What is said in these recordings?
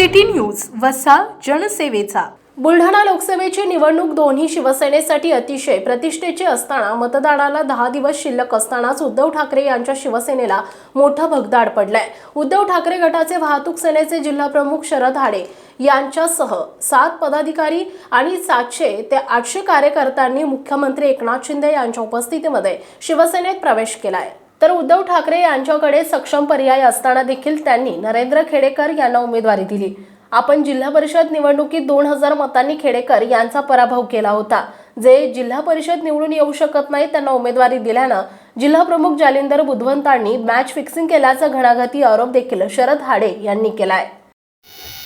City news वसा जनसेवेचा. बुलढाणा लोकसभेची निवडणूक दोन्ही शिवसेनेसाठी अतिशय प्रतिष्ठेची असताना मतदानाला दहा दिवस शिल्लक असतानाच उद्धव ठाकरे यांच्या शिवसेनेला मोठं भगदाड पडलंय. उद्धव ठाकरे गटाचे वाहतूक सेनेचे जिल्हाप्रमुख शरद हाडे यांच्यासह सात पदाधिकारी आणि सातशे ते आठशे कार्यकर्त्यांनी मुख्यमंत्री एकनाथ शिंदे यांच्या उपस्थितीमध्ये शिवसेनेत प्रवेश केलाय. तर उद्धव ठाकरे यांच्याकडे सक्षम पर्याय असताना देखील त्यांनी नरेंद्र खेडेकर यांना उमेदवारी दिली. आपण जिल्हा परिषद निवडणुकीत दोन हजार मतांनी खेडेकर यांचा पराभव केला होता. जे जिल्हा परिषद निवडून येऊ शकत नाही त्यांना उमेदवारी दिल्यानं जिल्हा प्रमुख जालिंदर बुधवंतांनी मॅच फिक्सिंग केल्याचा घणाघाती आरोप देखील शरद हाडे यांनी केलाय.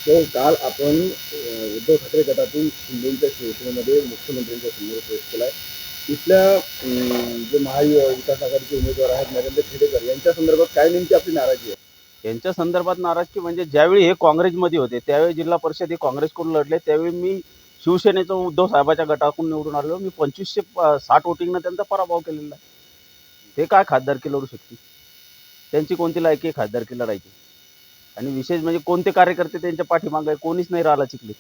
काल आपण उद्धव ठाकरे गटातून शिंदेच्या शिवसेनेमध्ये मुख्यमंत्र्यांच्या समोर प्रवेश केलाय. इथल्या जे महाविकास आघाडीचे उमेदवार आहेत नरेंद्र खेडेकर यांच्या संदर्भात काय नेमकी आपली नाराजी आहे? यांच्या संदर्भात नाराजगी म्हणजे ज्यावेळी हे काँग्रेसमध्ये होते त्यावेळी जिल्हा परिषद हे काँग्रेसकडून लढले त्यावेळी मी शिवसेनेचा उद्धव साहेबाच्या गटाकडून निवडून आलो मी पंचवीसशे साठ वोटिंगनं त्यांचा पराभव केलेला आहे. ते काय खासदारकी लढू शकते त्यांची कोणती लायकी आहे खासदारकी लढायची आणि विशेष म्हणजे कोणते कार्यकर्ते त्यांच्या पाठीमागे आहे? कोणीच नाही राहिला चिखली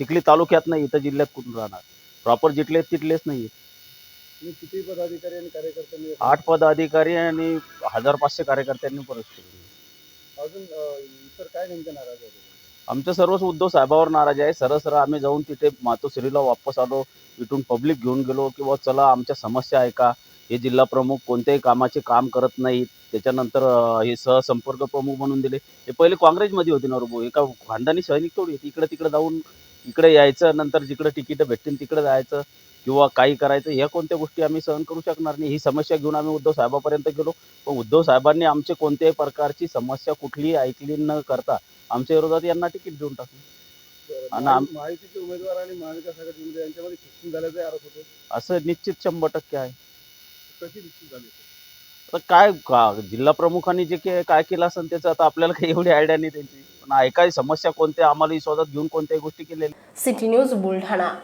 चिखली तालुक्यात नाही इथं जिल्ह्यात कुठून राहणार? प्रॉपर जिथले तिथलेच नाही आहे किती पदाधिकारी आणि कार्यकर्त्यांनी आठ पदाधिकारी आणि हजार पाचशे कार्यकर्त्यांनी प्रवेश केले. अजून अ, इतर काय नेमक्या नाराजी आहे आमचं सर्वच उद्धव साहेबावर नाराज आहे. सरळ सरळ आम्ही जाऊन तिथे मातोश्रीला वापस आलो इथून पब्लिक घेऊन गेलो किंवा चला आमच्या समस्या आहे का? हे जिल्हा प्रमुख कोणत्याही कामाचे काम करत नाहीत. त्याच्यानंतर अं, हे सहसंपर्क प्रमुख म्हणून दिले. हे पहिले काँग्रेसमध्ये होते नरबो एका खानदानी सैनिक थोडी होती. इकडे तिकडे जाऊन इकडे यायचं नंतर जिकडे तिकीट भेटतील तिकडे जायचं. किंवा काही करायचं ह्या कोणत्या गोष्टी आम्ही सहन करू शकणार नाही. ही समस्या घेऊन आम्ही उद्धव साहेबापर्यंत गेलो. पण उद्धव साहेबांनी आमचे कोणत्याही प्रकारची समस्या कुठलीही ऐकली न करता आमच्या विरोधात यांना तिकीट देऊन टाकलं. आणि आम- महायुतीचे उमेदवार आणि महाविकास आघाडी उमेदवार यांच्यामध्ये शिक्षण झाल्याचे आरोप होते. असं निश्चित शंभर टक्के आहे. कशी निश्चित झाली आता काय का जिल्हा प्रमुखांनी जे के काय केलं असेल त्याचं आता आपल्याला काही एवढी आयडिया नाही त्यांची. पण ऐकाय समस्या कोणत्या आम्हाला विश्वासात घेऊन कोणत्याही गोष्टी केलेल्या सिटी न्यूज बुलढाणा.